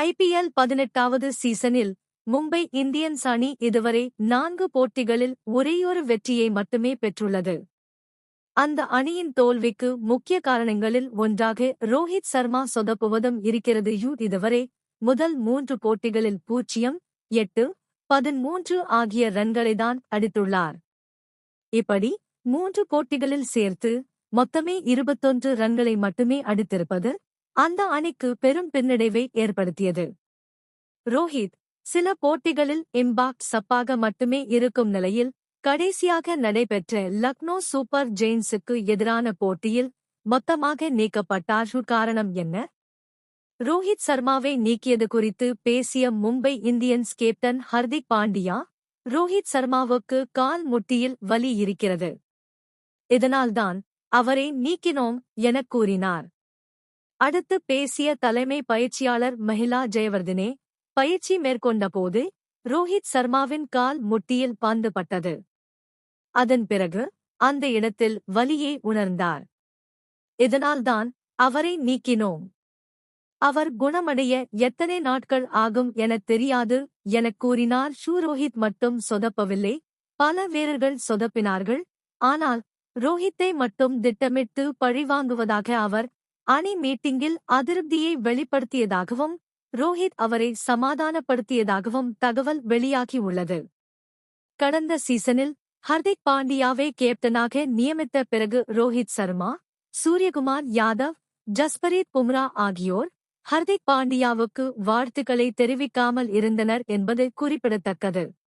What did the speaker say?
IPL பதினெட்டாவது சீசனில் Mumbai Indians அணி இதுவரை நான்கு போட்டிகளில் ஒரேயொரு வெற்றியை மட்டுமே பெற்றுள்ளது. அந்த அணியின் தோல்விக்கு முக்கிய காரணங்களில் ஒன்றாக ரோஹித் சர்மா சொதப்புவதும் இருக்கிறது. யூ இதுவரை முதல் மூன்று போட்டிகளில் பூஜ்ஜியம் எட்டு பதிமூன்று ஆகிய ரன்களைதான் அடித்துள்ளார். இப்படி மூன்று போட்டிகளில் சேர்த்து மொத்தமே இருபத்தொன்று ரன்களை மட்டுமே அடித்திருப்பது அந்த அணிக்கு பெரும் பின்னடைவை ஏற்படுத்தியது. ரோஹித் சில போட்டிகளில் இம்பாக்ட் சப்பாக மட்டுமே இருக்கும் நிலையில் கடைசியாக நடைபெற்ற லக்னோ சூப்பர் ஜெயின்ஸுக்கு எதிரான போட்டியில் மொத்தமாக நீக்கப்பட்டார். காரணம் என்ன? ரோஹித் சர்மாவை நீக்கியது குறித்து பேசிய மும்பை இந்தியன்ஸ் கேப்டன் ஹர்திக் பாண்டியா ரோஹித் சர்மாவுக்கு கால் முட்டியில் வலி இருக்கிறது. இதனால்தான் அவரை நீக்கினோம் எனக் கூறினார். அடுத்து பேசிய தலைமை பயிற்சியாளர் மஹிலா ஜெயவர்தனே பயிற்சி மேற்கொண்டபோது ரோஹித் சர்மாவின் கால் முட்டியில் பந்து பட்டது அதன் பிறகு அந்த இடத்தில் வலியை உணர்ந்தார். இதனால்தான் அவரை நீக்கினோம். அவர் குணமடைய எத்தனை நாட்கள் ஆகும் எனத் தெரியாது எனக் கூறினார் ஷூரோஹித் மட்டும் சொதப்பவில்லை. பல வீரர்கள் சொதப்பினார்கள். ஆனால் ரோஹித்தை மட்டும் திட்டமிட்டு பழிவாங்குவதாக அவர் அணி மீட்டிங்கில் அதிருப்தியை வெளிப்படுத்தியதாகவும் ரோஹித் அவரை சமாதானப்படுத்தியதாகவும் தகவல் வெளியாகியுள்ளது கடந்த சீசனில் ஹர்திக் பாண்டியாவை கேப்டனாக நியமித்த பிறகு ரோஹித் சர்மா சூரியகுமார் யாதவ் ஜஸ்பரீத் பும்ரா ஆகியோர் ஹர்திக் பாண்டியாவுக்கு வாழ்த்துக்களை தெரிவிக்காமல் இருந்தனர் என்பது குறிப்பிடத்தக்கது.